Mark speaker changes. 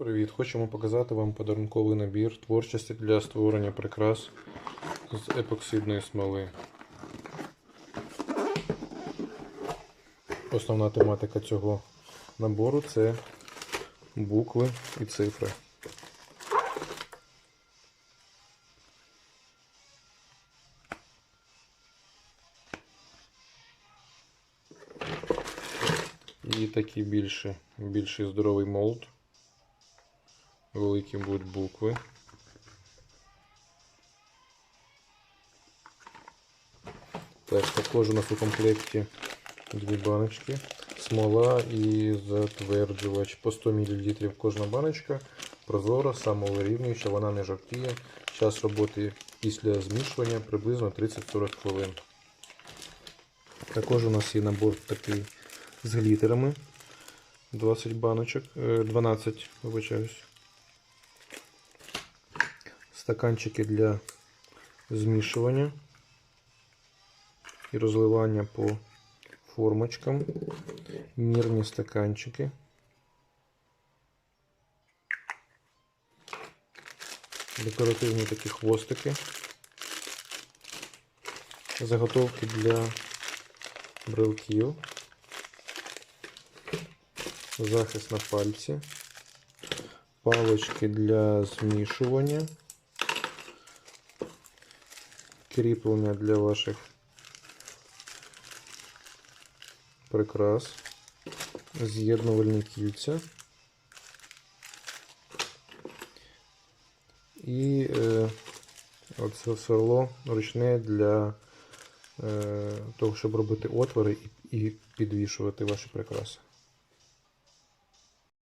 Speaker 1: Привіт! Хочемо показати вам подарунковий набір творчості для створення прикрас з епоксидної смоли. Основна тематика цього набору це букви і цифри. І такий більший, більший здоровий молд. Великі будуть букви. Так, також у нас у комплекті дві баночки. Смола і затверджувач по 100 мл кожна баночка. Прозора, самовирівнююча, вона не жовтіє. Час роботи після змішування приблизно 30-40 хвилин. Також у нас є набор такий з глітерами. 20 баночок, е, 12, вибачаюсь. Стаканчики для змішування і розливання по формочкам. Мірні стаканчики. Декоративні такі хвостики. Заготовки для брелків. Захист на пальці. Палочки для змішування. Кріплення для ваших прикрас. З'єднувальні кільця. І е, оце сверло ручне для е, того, щоб робити отвори і, і підвішувати ваші прикраси.